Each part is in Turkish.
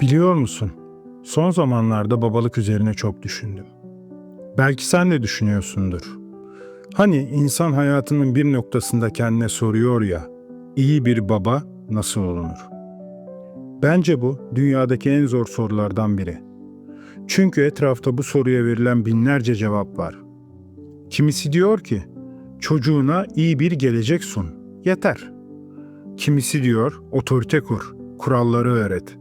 Biliyor musun? Son zamanlarda babalık üzerine çok düşündüm. Belki sen de düşünüyorsundur. Hani insan hayatının bir noktasında kendine soruyor ya, iyi bir baba nasıl olunur? Bence bu dünyadaki en zor sorulardan biri. Çünkü etrafta bu soruya verilen binlerce cevap var. Kimisi diyor ki, çocuğuna iyi bir gelecek sun, yeter. Kimisi diyor, otorite kur, kuralları öğret.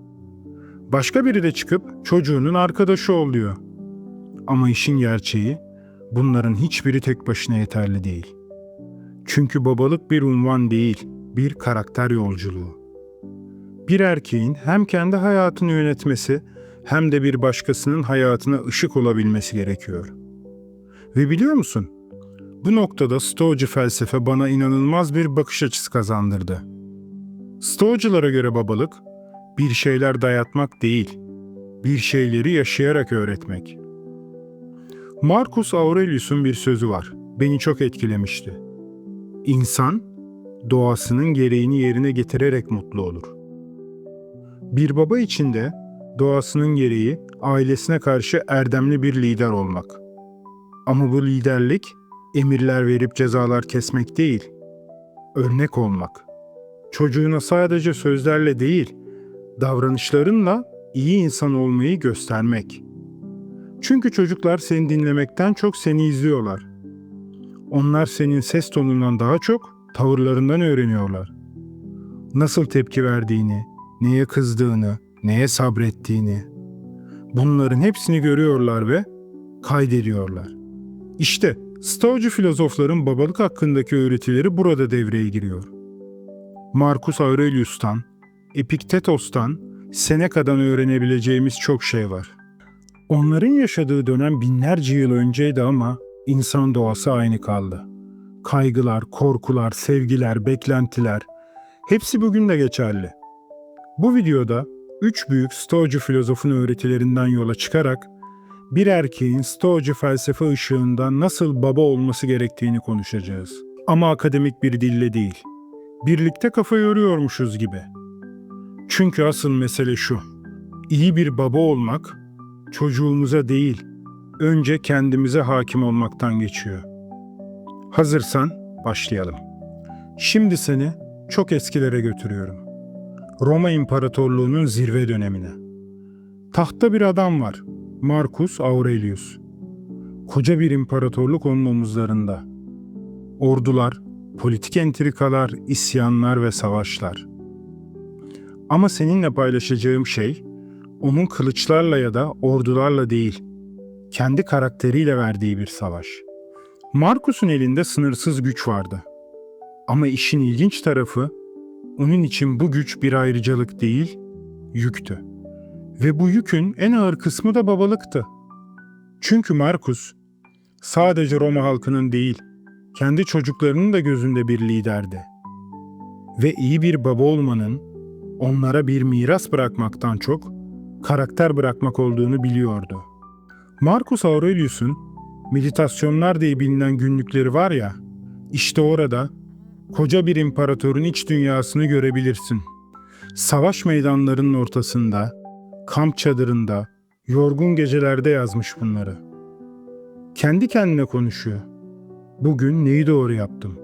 Başka biri de çıkıp çocuğunun arkadaşı ol diyor. Ama işin gerçeği bunların hiçbiri tek başına yeterli değil. Çünkü babalık bir unvan değil, bir karakter yolculuğu. Bir erkeğin hem kendi hayatını yönetmesi hem de bir başkasının hayatına ışık olabilmesi gerekiyor. Ve biliyor musun? Bu noktada Stoacı felsefe bana inanılmaz bir bakış açısı kazandırdı. Stoacılara göre babalık bir şeyler dayatmak değil, bir şeyleri yaşayarak öğretmek. Marcus Aurelius'un bir sözü var. Beni çok etkilemişti. İnsan doğasının gereğini yerine getirerek mutlu olur. Bir baba için de doğasının gereği ailesine karşı erdemli bir lider olmak. Ama bu liderlik emirler verip cezalar kesmek değil, örnek olmak. Çocuğuna sadece sözlerle değil, davranışlarınla iyi insan olmayı göstermek. Çünkü çocuklar seni dinlemekten çok seni izliyorlar. Onlar senin ses tonundan daha çok tavırlarından öğreniyorlar. Nasıl tepki verdiğini, neye kızdığını, neye sabrettiğini. Bunların hepsini görüyorlar ve kaydediyorlar. İşte Stoacı filozofların babalık hakkındaki öğretileri burada devreye giriyor. Marcus Aurelius'tan, Epiktetos'tan, Seneca'dan öğrenebileceğimiz çok şey var. Onların yaşadığı dönem binlerce yıl önceydi ama insan doğası aynı kaldı. Kaygılar, korkular, sevgiler, beklentiler hepsi bugün de geçerli. Bu videoda üç büyük Stoacı filozofun öğretilerinden yola çıkarak bir erkeğin Stoacı felsefe ışığında nasıl baba olması gerektiğini konuşacağız. Ama akademik bir dille değil. Birlikte kafa yoruyormuşuz gibi. Çünkü asıl mesele şu. İyi bir baba olmak çocuğumuza değil, önce kendimize hakim olmaktan geçiyor. Hazırsan başlayalım. Şimdi seni çok eskilere götürüyorum. Roma İmparatorluğu'nun zirve dönemine. Tahtta bir adam var. Marcus Aurelius. Koca bir imparatorluk onun omuzlarında. Ordular, politik entrikalar, isyanlar ve savaşlar. Ama seninle paylaşacağım şey onun kılıçlarla ya da ordularla değil, kendi karakteriyle verdiği bir savaş. Marcus'un elinde sınırsız güç vardı. Ama işin ilginç tarafı, onun için bu güç bir ayrıcalık değil, yüktü. Ve bu yükün en ağır kısmı da babalıktı. Çünkü Marcus, sadece Roma halkının değil, kendi çocuklarının da gözünde bir liderdi. Ve iyi bir baba olmanın, onlara bir miras bırakmaktan çok, karakter bırakmak olduğunu biliyordu. Marcus Aurelius'un meditasyonlar diye bilinen günlükleri var ya, işte orada koca bir imparatorun iç dünyasını görebilirsin. Savaş meydanlarının ortasında, kamp çadırında, yorgun gecelerde yazmış bunları. Kendi kendine konuşuyor. Bugün neyi doğru yaptım?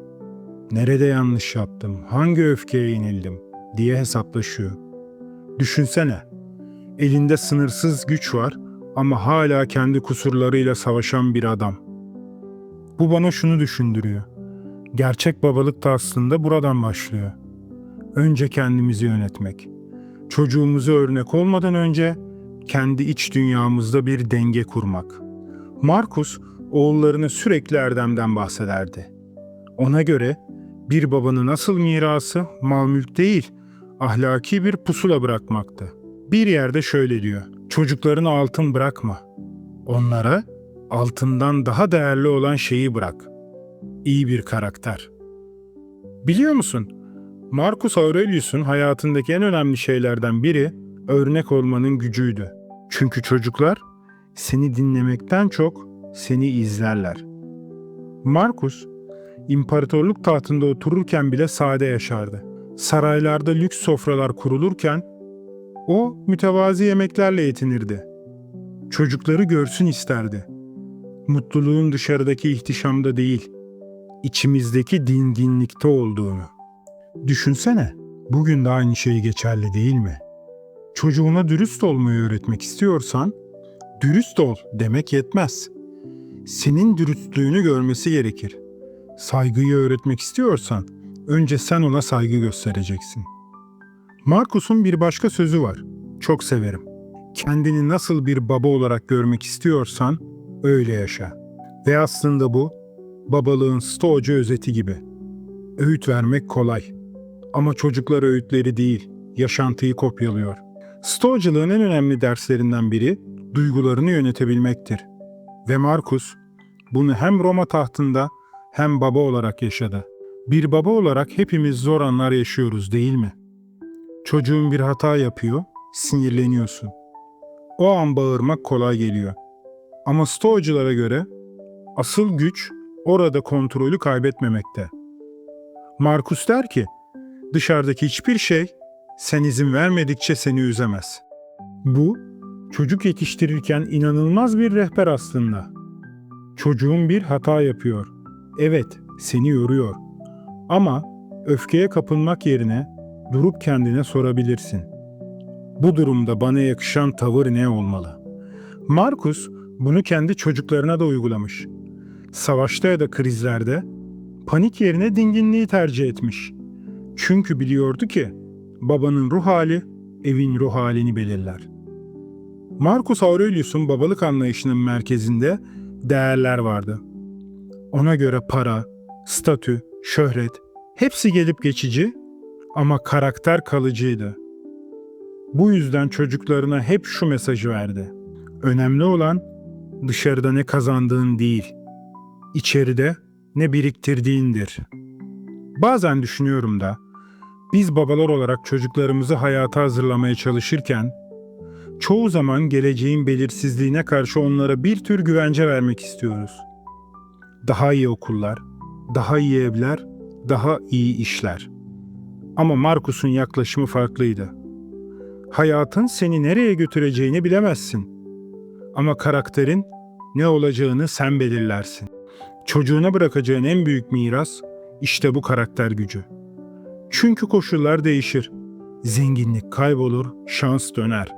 Nerede yanlış yaptım? Hangi öfkeye yenildim? Diye hesaplaşıyor. Düşünsene. Elinde sınırsız güç var ama hala kendi kusurlarıyla savaşan bir adam. Bu bana şunu düşündürüyor. Gerçek babalık da aslında buradan başlıyor. Önce kendimizi yönetmek. Çocuğumuzu örnek olmadan önce kendi iç dünyamızda bir denge kurmak. Markus oğullarına sürekli erdemden bahsederdi. Ona göre bir babanın asıl mirası mal mülk değil, ahlaki bir pusula bırakmaktı. Bir yerde şöyle diyor. Çocuklarına altın bırakma. Onlara altından daha değerli olan şeyi bırak. İyi bir karakter. Biliyor musun? Marcus Aurelius'un hayatındaki en önemli şeylerden biri örnek olmanın gücüydü. Çünkü çocuklar seni dinlemekten çok seni izlerler. Marcus, imparatorluk tahtında otururken bile sade yaşardı. Saraylarda lüks sofralar kurulurken O mütevazi yemeklerle yetinirdi. Çocukları görsün isterdi. Mutluluğun dışarıdaki ihtişamda değil, içimizdeki dinginlikte olduğunu. Düşünsene, bugün de aynı şey geçerli değil mi? Çocuğuna dürüst olmayı öğretmek istiyorsan, dürüst ol demek yetmez. Senin dürüstlüğünü görmesi gerekir. Saygıyı öğretmek istiyorsan, önce sen ona saygı göstereceksin. Markus'un bir başka sözü var. Çok severim. Kendini nasıl bir baba olarak görmek istiyorsan öyle yaşa. Ve aslında bu babalığın stoacı özeti gibi. Öğüt vermek kolay. Ama çocuklar öğütleri değil, yaşantıyı kopyalıyor. Stoacılığın en önemli derslerinden biri duygularını yönetebilmektir. Ve Markus bunu hem Roma tahtında hem baba olarak yaşadı. Bir baba olarak hepimiz zor anlar yaşıyoruz değil mi? Çocuğun bir hata yapıyor, sinirleniyorsun. O an bağırmak kolay geliyor. Ama stoacılara göre asıl güç orada kontrolü kaybetmemekte. Markus der ki, dışarıdaki hiçbir şey sen izin vermedikçe seni üzemez. Bu, çocuk yetiştirirken inanılmaz bir rehber aslında. Çocuğun bir hata yapıyor. Evet, seni yoruyor. Ama öfkeye kapılmak yerine durup kendine sorabilirsin. Bu durumda bana yakışan tavır ne olmalı? Markus bunu kendi çocuklarına da uygulamış. Savaşta ya da krizlerde panik yerine dinginliği tercih etmiş. Çünkü biliyordu ki babanın ruh hali evin ruh halini belirler. Marcus Aurelius'un babalık anlayışının merkezinde değerler vardı. Ona göre para, statü, şöhret hepsi gelip geçici ama karakter kalıcıydı. Bu yüzden çocuklarına hep şu mesajı verdi. Önemli olan dışarıda ne kazandığın değil, içeride ne biriktirdiğindir. Bazen düşünüyorum da biz babalar olarak çocuklarımızı hayata hazırlamaya çalışırken çoğu zaman geleceğin belirsizliğine karşı onlara bir tür güvence vermek istiyoruz. Daha iyi okullar, daha iyi evler, daha iyi işler. Ama Markus'un yaklaşımı farklıydı. Hayatın seni nereye götüreceğini bilemezsin. Ama karakterin ne olacağını sen belirlersin. Çocuğuna bırakacağın en büyük miras işte bu karakter gücü. Çünkü koşullar değişir. Zenginlik kaybolur, şans döner.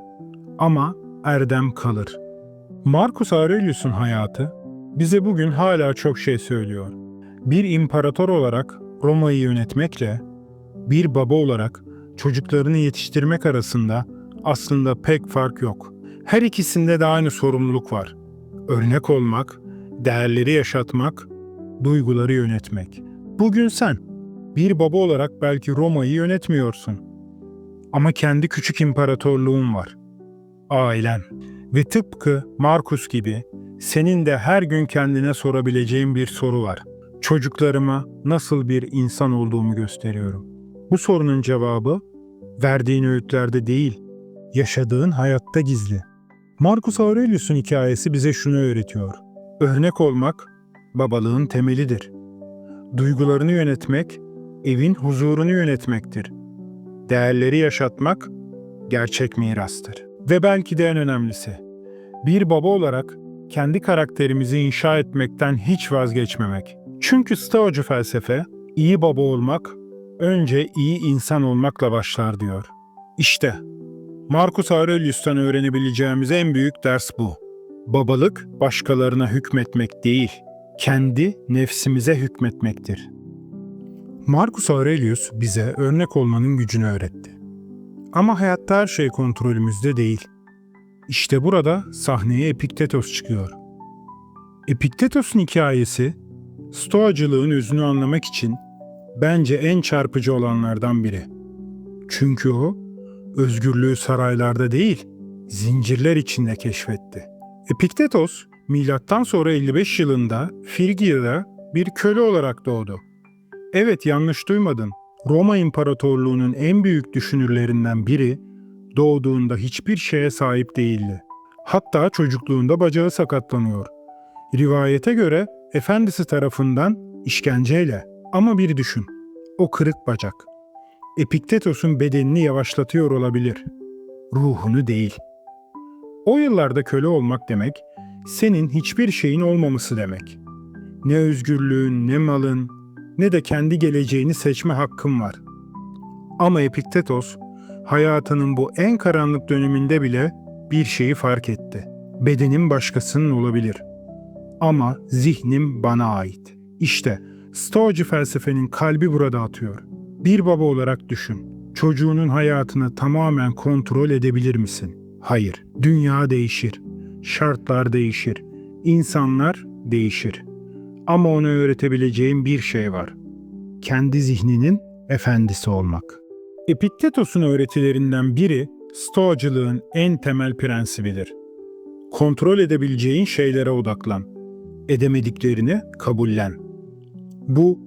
Ama erdem kalır. Marcus Aurelius'un hayatı bize bugün hala çok şey söylüyor. Bir imparator olarak Roma'yı yönetmekle bir baba olarak çocuklarını yetiştirmek arasında aslında pek fark yok. Her ikisinde de aynı sorumluluk var. Örnek olmak, değerleri yaşatmak, duyguları yönetmek. Bugün sen bir baba olarak belki Roma'yı yönetmiyorsun. Ama kendi küçük imparatorluğun var. Ailen. Ve tıpkı Markus gibi senin de her gün kendine sorabileceğin bir soru var. Çocuklarıma nasıl bir insan olduğumu gösteriyorum. Bu sorunun cevabı verdiğin öğütlerde değil, yaşadığın hayatta gizli. Marcus Aurelius'un hikayesi bize şunu öğretiyor. Örnek olmak babalığın temelidir. Duygularını yönetmek evin huzurunu yönetmektir. Değerleri yaşatmak gerçek mirastır. Ve belki de en önemlisi, bir baba olarak kendi karakterimizi inşa etmekten hiç vazgeçmemek. Çünkü Stoacı felsefe, iyi baba olmak, önce iyi insan olmakla başlar diyor. İşte, Marcus Aurelius'tan öğrenebileceğimiz en büyük ders bu. Babalık, başkalarına hükmetmek değil, kendi nefsimize hükmetmektir. Marcus Aurelius bize örnek olmanın gücünü öğretti. Ama hayatta her şey kontrolümüzde değil. İşte burada sahneye Epiktetos çıkıyor. Epiktetos'un hikayesi, Stoacılığın özünü anlamak için bence en çarpıcı olanlardan biri. Çünkü o, özgürlüğü saraylarda değil, zincirler içinde keşfetti. Epiktetos, milattan sonra 55 yılında Frigya'da bir köle olarak doğdu. Evet yanlış duymadın. Roma İmparatorluğu'nun en büyük düşünürlerinden biri doğduğunda hiçbir şeye sahip değildi. Hatta çocukluğunda bacağı sakatlanıyor. Rivayete göre efendisi tarafından işkenceyle. Ama bir düşün. O kırık bacak. Epiktetos'un bedenini yavaşlatıyor olabilir. ruhunu değil. O yıllarda köle olmak demek, senin hiçbir şeyin olmaması demek. Ne özgürlüğün, ne malın, ne de kendi geleceğini seçme hakkın var. Ama Epiktetos, hayatının bu en karanlık döneminde bile bir şeyi fark etti. Bedenim başkasının olabilir. Ama zihnim bana ait. İşte Stoacı felsefenin kalbi burada atıyor. Bir baba olarak düşün. Çocuğunun hayatını tamamen kontrol edebilir misin? Hayır. Dünya değişir. Şartlar değişir. insanlar değişir. Ama ona öğretebileceğim bir şey var. Kendi zihninin efendisi olmak. Epiktetos'un öğretilerinden biri Stoacılığın en temel prensibidir. Kontrol edebileceğin şeylere odaklan. Edemediklerini kabullen. Bu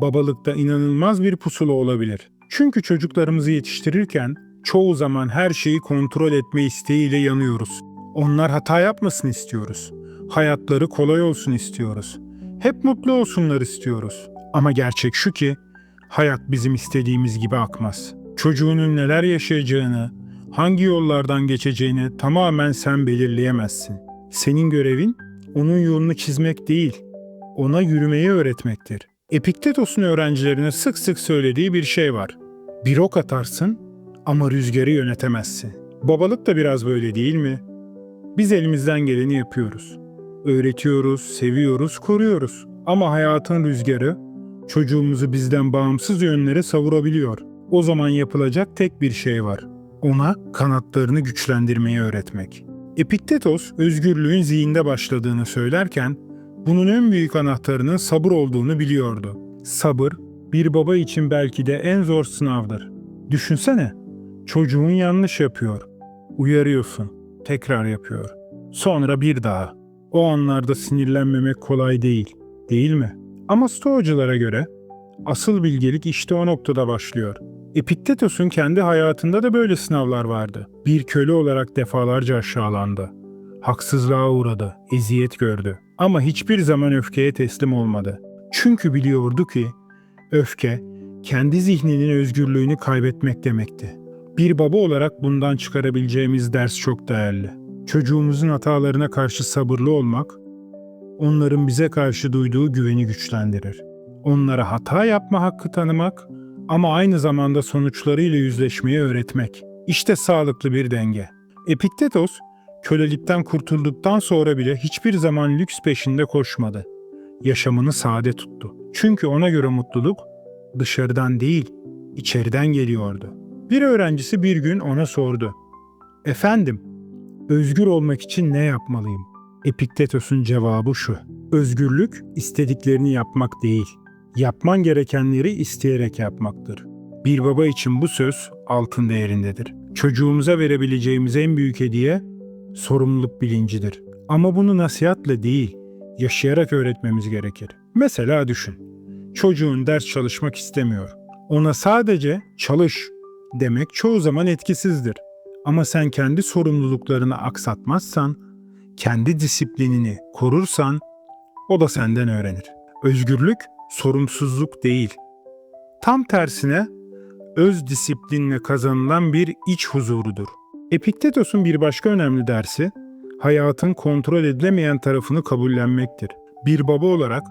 babalıkta inanılmaz bir pusula olabilir. Çünkü çocuklarımızı yetiştirirken çoğu zaman her şeyi kontrol etme isteğiyle yanıyoruz. Onlar hata yapmasın istiyoruz. Hayatları kolay olsun istiyoruz. Hep mutlu olsunlar istiyoruz. Ama gerçek şu ki hayat bizim istediğimiz gibi akmaz. Çocuğunun neler yaşayacağını, hangi yollardan geçeceğini tamamen sen belirleyemezsin. Senin görevin onun yolunu çizmek değil, ona yürümeyi öğretmektir. Epiktetos'un öğrencilerine sık sık söylediği bir şey var. Bir ok atarsın ama rüzgarı yönetemezsin. Babalık da biraz böyle değil mi? Biz elimizden geleni yapıyoruz. Öğretiyoruz, seviyoruz, koruyoruz. Ama hayatın rüzgarı çocuğumuzu bizden bağımsız yönlere savurabiliyor. O zaman yapılacak tek bir şey var. Ona kanatlarını güçlendirmeyi öğretmek. Epiktetos özgürlüğün zihinde başladığını söylerken bunun en büyük anahtarının sabır olduğunu biliyordu. Sabır bir baba için belki de en zor sınavdır. Düşünsene, çocuğun yanlış yapıyor. Uyarıyorsun, tekrar yapıyor. Sonra bir daha. O anlarda sinirlenmemek kolay değil, değil mi? Ama Stoacılara göre asıl bilgelik işte o noktada başlıyor. Epiktetos'un kendi hayatında da böyle sınavlar vardı. Bir köle olarak defalarca aşağılandı. Haksızlığa uğradı, eziyet gördü. Ama hiçbir zaman öfkeye teslim olmadı. Çünkü biliyordu ki öfke kendi zihninin özgürlüğünü kaybetmek demekti. Bir baba olarak bundan çıkarabileceğimiz ders çok değerli. Çocuğumuzun hatalarına karşı sabırlı olmak, onların bize karşı duyduğu güveni güçlendirir. Onlara hata yapma hakkı tanımak ama aynı zamanda sonuçlarıyla yüzleşmeyi öğretmek. İşte sağlıklı bir denge. Epiktetos, kölelikten kurtulduktan sonra bile hiçbir zaman lüks peşinde koşmadı. Yaşamını sade tuttu. Çünkü ona göre mutluluk dışarıdan değil, içeriden geliyordu. Bir öğrencisi bir gün ona sordu. Efendim, özgür olmak için ne yapmalıyım? Epiktetos'un cevabı şu. Özgürlük istediklerini yapmak değil, yapman gerekenleri isteyerek yapmaktır. Bir baba için bu söz altın değerindedir. Çocuğumuza verebileceğimiz en büyük hediye sorumluluk bilincidir. Ama bunu nasihatle değil, yaşayarak öğretmemiz gerekir. Mesela düşün. Çocuğun ders çalışmak istemiyor. Ona sadece çalış demek çoğu zaman etkisizdir. Ama sen kendi sorumluluklarını aksatmazsan, kendi disiplinini korursan o da senden öğrenir. Özgürlük sorumsuzluk değil. Tam tersine öz disiplinle kazanılan bir iç huzurudur. Epiktetos'un bir başka önemli dersi, hayatın kontrol edilemeyen tarafını kabullenmektir. Bir baba olarak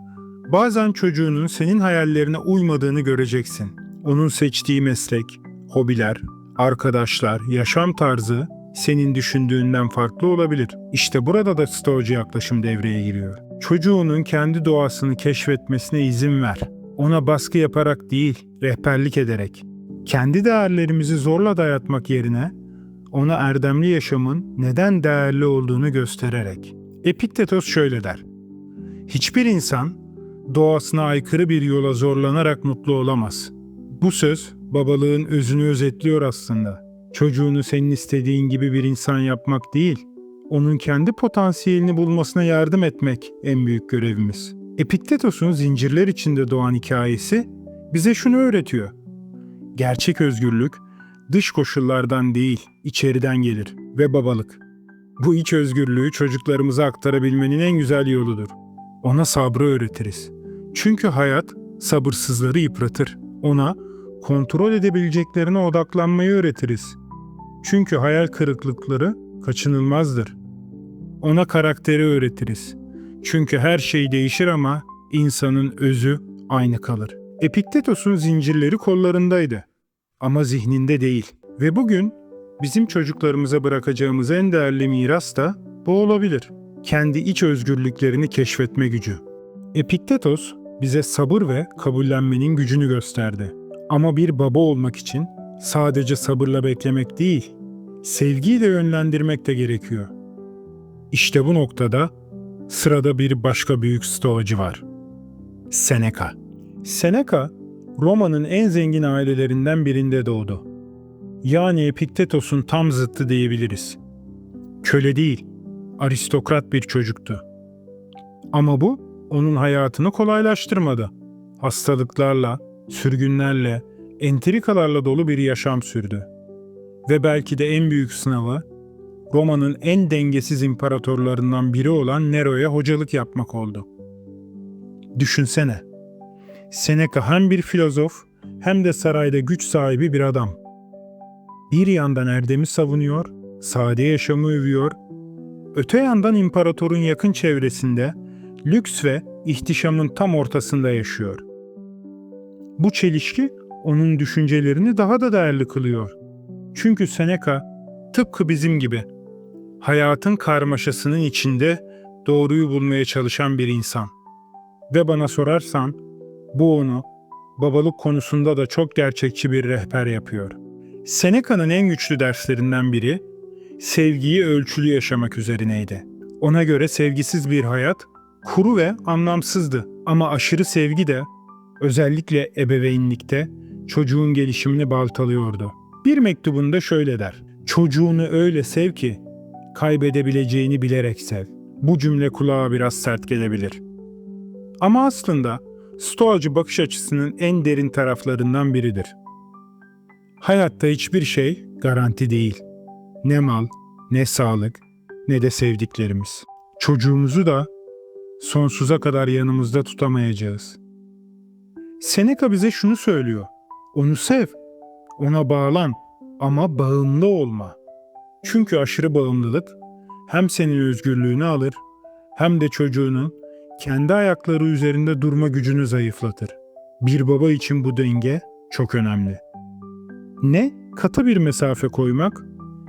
bazen çocuğunun senin hayallerine uymadığını göreceksin. Onun seçtiği meslek, hobiler, arkadaşlar, yaşam tarzı senin düşündüğünden farklı olabilir. İşte burada da stoacı yaklaşım devreye giriyor. Çocuğunun kendi doğasını keşfetmesine izin ver. Ona baskı yaparak değil, rehberlik ederek. Kendi değerlerimizi zorla dayatmak yerine ona erdemli yaşamın neden değerli olduğunu göstererek. Epiktetos şöyle der. Hiçbir insan doğasına aykırı bir yola zorlanarak mutlu olamaz. Bu söz babalığın özünü özetliyor aslında. Çocuğunu senin istediğin gibi bir insan yapmak değil, onun kendi potansiyelini bulmasına yardım etmek en büyük görevimiz. Epiktetos'un zincirler içinde doğan hikayesi bize şunu öğretiyor. Gerçek özgürlük dış koşullardan değil, içeriden gelir ve babalık. Bu iç özgürlüğü çocuklarımıza aktarabilmenin en güzel yoludur. Ona sabrı öğretiriz. Çünkü hayat sabırsızları yıpratır. Ona kontrol edebileceklerine odaklanmayı öğretiriz. Çünkü hayal kırıklıkları kaçınılmazdır. Ona karakteri öğretiriz. Çünkü her şey değişir ama insanın özü aynı kalır. Epiktetos'un zincirleri kollarındaydı ama zihninde değil. Ve bugün bizim çocuklarımıza bırakacağımız en değerli miras da bu olabilir. Kendi iç özgürlüklerini keşfetme gücü. Epiktetos bize sabır ve kabullenmenin gücünü gösterdi. Ama bir baba olmak için sadece sabırla beklemek değil, sevgiyi de yönlendirmek de gerekiyor. İşte bu noktada sırada bir başka büyük stoacı var. Seneca. Seneca, Roma'nın en zengin ailelerinden birinde doğdu. Yani Epiktetos'un tam zıttı diyebiliriz. Köle değil, aristokrat bir çocuktu. Ama bu onun hayatını kolaylaştırmadı. Hastalıklarla, sürgünlerle, entrikalarla dolu bir yaşam sürdü. Ve belki de en büyük sınavı Roma'nın en dengesiz imparatorlarından biri olan Nero'ya hocalık yapmak oldu. Düşünsene. Seneca hem bir filozof hem de sarayda güç sahibi bir adam. Bir yandan erdemi savunuyor, sade yaşamı övüyor, öte yandan imparatorun yakın çevresinde lüks ve ihtişamın tam ortasında yaşıyor. Bu çelişki onun düşüncelerini daha da değerli kılıyor. Çünkü Seneca tıpkı bizim gibi hayatın karmaşasının içinde doğruyu bulmaya çalışan bir insan. Ve bana sorarsan bu onu babalık konusunda da çok gerçekçi bir rehber yapıyor. Seneca'nın en güçlü derslerinden biri sevgiyi ölçülü yaşamak üzerineydi. Ona göre sevgisiz bir hayat kuru ve anlamsızdı ama aşırı sevgi de özellikle ebeveynlikte çocuğun gelişimini baltalıyordu. Bir mektubunda şöyle der. Çocuğunu öyle sev ki kaybedebileceğini bilerek sev. Bu cümle kulağa biraz sert gelebilir. Ama aslında Stoacı bakış açısının en derin taraflarından biridir. Hayatta hiçbir şey garanti değil. Ne mal, ne sağlık, ne de sevdiklerimiz. Çocuğumuzu da sonsuza kadar yanımızda tutamayacağız. Seneca bize şunu söylüyor. Onu sev, ona bağlan ama bağımlı olma. Çünkü aşırı bağımlılık hem senin özgürlüğünü alır hem de çocuğunun kendi ayakları üzerinde durma gücünü zayıflatır. Bir baba için bu denge çok önemli. Ne katı bir mesafe koymak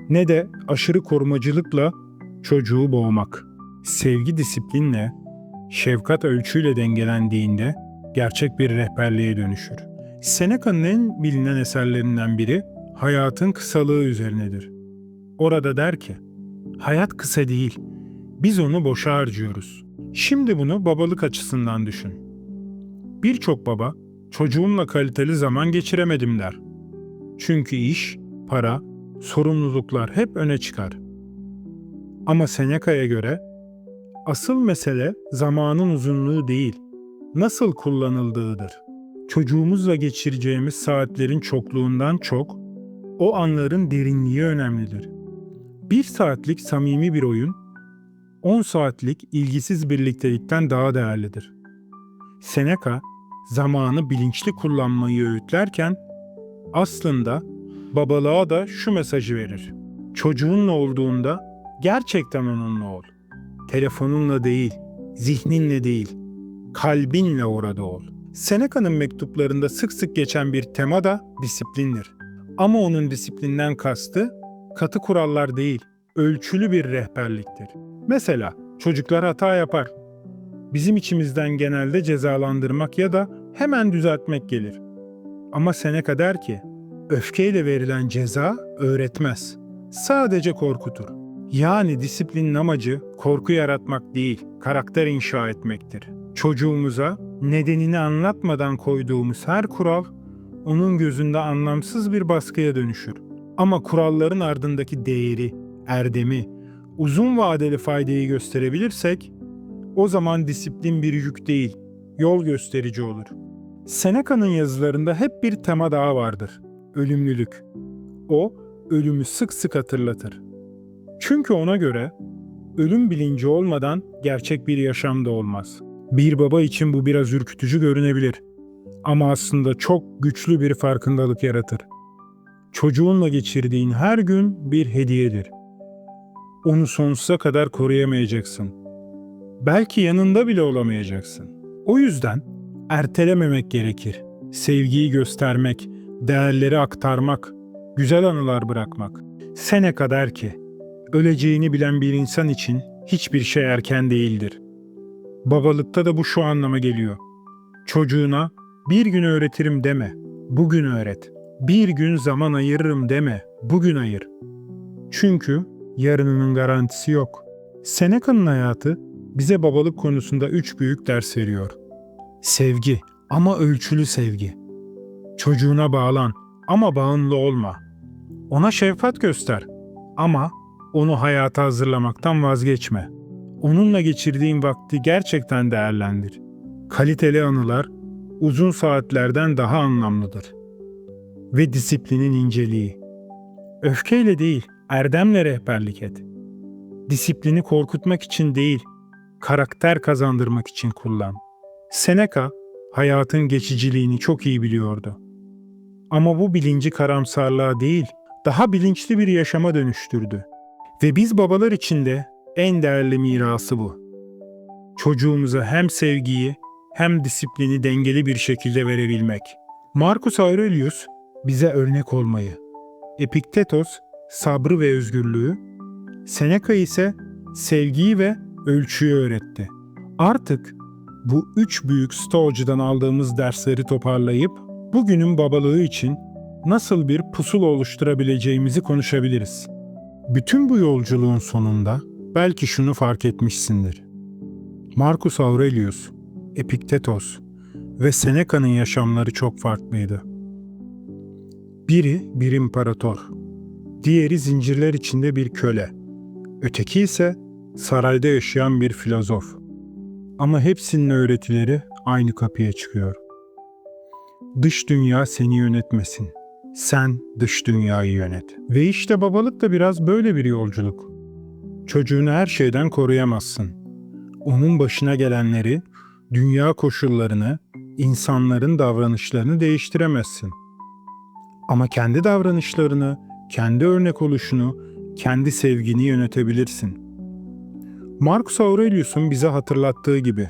ne de aşırı korumacılıkla çocuğu boğmak. Sevgi disiplinle, şefkat ölçüyle dengelendiğinde gerçek bir rehberliğe dönüşür. Seneca'nın en bilinen eserlerinden biri hayatın kısalığı üzerinedir. Orada der ki, hayat kısa değil, biz onu boşa harcıyoruz. Şimdi bunu babalık açısından düşün. Birçok baba, çocuğumla kaliteli zaman geçiremedim der. Çünkü iş, para, sorumluluklar hep öne çıkar. Ama Seneca'ya göre asıl mesele zamanın uzunluğu değil, nasıl kullanıldığıdır. Çocuğumuzla geçireceğimiz saatlerin çokluğundan çok, o anların derinliği önemlidir. Bir saatlik samimi bir oyun, 10 saatlik ilgisiz birliktelikten daha değerlidir. Seneca, zamanı bilinçli kullanmayı öğütlerken, aslında babalığa da şu mesajı verir. Çocuğunla olduğunda gerçekten onunla ol. Telefonunla değil, zihninle değil, kalbinle orada ol. Seneca'nın mektuplarında sık sık geçen bir tema da disiplindir. Ama onun disiplinden kastı katı kurallar değil, ölçülü bir rehberliktir. Mesela çocuklar hata yapar. Bizim içimizden genelde cezalandırmak ya da hemen düzeltmek gelir. Ama Seneca der ki, öfkeyle verilen ceza öğretmez. Sadece korkutur. Yani disiplinin amacı korku yaratmak değil, karakter inşa etmektir. Çocuğumuza nedenini anlatmadan koyduğumuz her kural onun gözünde anlamsız bir baskıya dönüşür. Ama kuralların ardındaki değeri, erdemi, uzun vadeli faydayı gösterebilirsek o zaman disiplin bir yük değil, yol gösterici olur. Seneca'nın yazılarında hep bir tema daha vardır. Ölümlülük. O ölümü sık sık hatırlatır. Çünkü ona göre ölüm bilinci olmadan gerçek bir yaşam da olmaz. Bir baba için bu biraz ürkütücü görünebilir ama aslında çok güçlü bir farkındalık yaratır. Çocuğunla geçirdiğin her gün bir hediyedir. Onu sonsuza kadar koruyamayacaksın. Belki yanında bile olamayacaksın. O yüzden ertelememek gerekir. Sevgiyi göstermek, değerleri aktarmak, güzel anılar bırakmak. Sene kadar ki öleceğini bilen bir insan için hiçbir şey erken değildir. Babalıkta da bu şu anlama geliyor. Çocuğuna bir gün öğretirim deme, bugün öğret. Bir gün zaman ayırırım deme, bugün ayır. Çünkü yarınının garantisi yok. Seneca'nın hayatı bize babalık konusunda üç büyük ders veriyor. Sevgi ama ölçülü sevgi. Çocuğuna bağlan ama bağımlı olma. Ona şefkat göster ama onu hayata hazırlamaktan vazgeçme. Onunla geçirdiğin vakti gerçekten değerlendir. Kaliteli anılar uzun saatlerden daha anlamlıdır. Ve disiplinin inceliği. Öfkeyle değil, erdemle rehberlik et. Disiplini korkutmak için değil, karakter kazandırmak için kullan. Seneca hayatın geçiciliğini çok iyi biliyordu. Ama bu bilinci karamsarlığa değil, daha bilinçli bir yaşama dönüştürdü. Ve biz babalar için de en değerli mirası bu. Çocuğumuza hem sevgiyi hem disiplini dengeli bir şekilde verebilmek. Marcus Aurelius bize örnek olmayı, Epiktetos sabrı ve özgürlüğü, Seneca ise sevgiyi ve ölçüyü öğretti. Artık bu üç büyük stoacıdan aldığımız dersleri toparlayıp bugünün babalığı için nasıl bir pusula oluşturabileceğimizi konuşabiliriz. Bütün bu yolculuğun sonunda belki şunu fark etmişsindir. Marcus Aurelius, Epiktetos ve Seneca'nın yaşamları çok farklıydı. Biri bir imparator, diğeri zincirler içinde bir köle, öteki ise sarayda yaşayan bir filozof. Ama hepsinin öğretileri aynı kapıya çıkıyor. Dış dünya seni yönetmesin. Sen dış dünyayı yönet. Ve işte babalık da biraz böyle bir yolculuk. Çocuğunu her şeyden koruyamazsın. Onun başına gelenleri, dünya koşullarını, insanların davranışlarını değiştiremezsin. Ama kendi davranışlarını, kendi örnek oluşunu, kendi sevgini yönetebilirsin. Marcus Aurelius'un bize hatırlattığı gibi,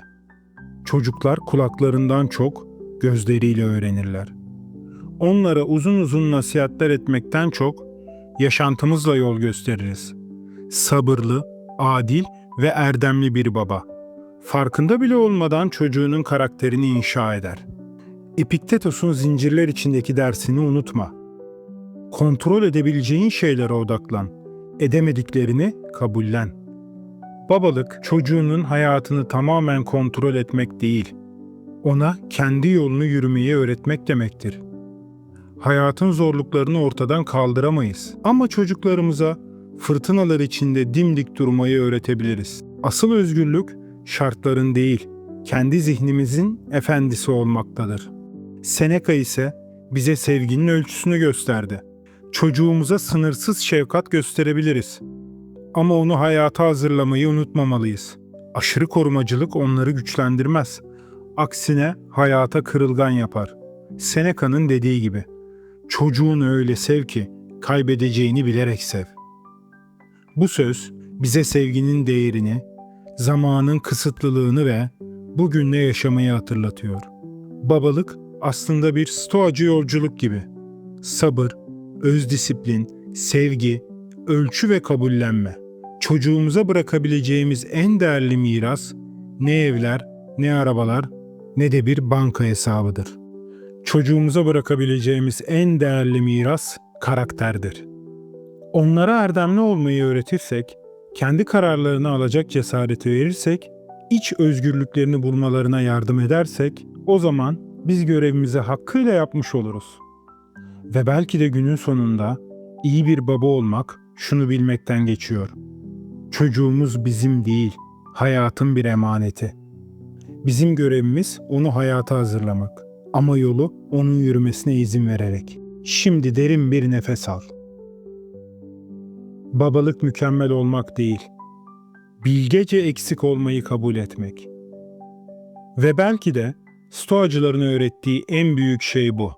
çocuklar kulaklarından çok gözleriyle öğrenirler. Onlara uzun uzun nasihatler etmekten çok yaşantımızla yol gösteririz. Sabırlı, adil ve erdemli bir baba. Farkında bile olmadan çocuğunun karakterini inşa eder. Epiktetos'un zincirler içindeki dersini unutma. Kontrol edebileceğin şeylere odaklan. Edemediklerini kabullen. Babalık çocuğunun hayatını tamamen kontrol etmek değil, ona kendi yolunu yürümeyi öğretmek demektir. Hayatın zorluklarını ortadan kaldıramayız ama çocuklarımıza fırtınalar içinde dimdik durmayı öğretebiliriz. Asıl özgürlük şartların değil, kendi zihnimizin efendisi olmaktadır. Seneca ise bize sevginin ölçüsünü gösterdi. Çocuğumuza sınırsız şefkat gösterebiliriz. Ama onu hayata hazırlamayı unutmamalıyız. Aşırı korumacılık onları güçlendirmez. Aksine hayata kırılgan yapar. Seneca'nın dediği gibi, çocuğunu öyle sev ki kaybedeceğini bilerek sev. Bu söz bize sevginin değerini, zamanın kısıtlılığını ve bugünle yaşamayı hatırlatıyor. Babalık aslında bir stoacı yolculuk gibi. Sabır, öz disiplin, sevgi, ölçü ve kabullenme. Çocuğumuza bırakabileceğimiz en değerli miras ne evler, ne arabalar, ne de bir banka hesabıdır. Çocuğumuza bırakabileceğimiz en değerli miras karakterdir. Onlara erdemli olmayı öğretirsek, kendi kararlarını alacak cesareti verirsek, iç özgürlüklerini bulmalarına yardım edersek, o zaman biz görevimizi hakkıyla yapmış oluruz. Ve belki de günün sonunda iyi bir baba olmak şunu bilmekten geçiyor. Çocuğumuz bizim değil, hayatın bir emaneti. Bizim görevimiz onu hayata hazırlamak ama yolu onun yürümesine izin vererek. Şimdi derin bir nefes al. Babalık mükemmel olmak değil, bilgece eksik olmayı kabul etmek. Ve belki de Stoacıların öğrettiği en büyük şey bu.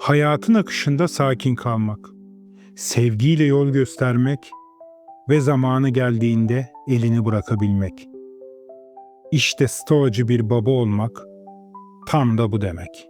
hayatın akışında sakin kalmak, sevgiyle yol göstermek ve zamanı geldiğinde elini bırakabilmek. İşte stoacı bir baba olmak tam da bu demek.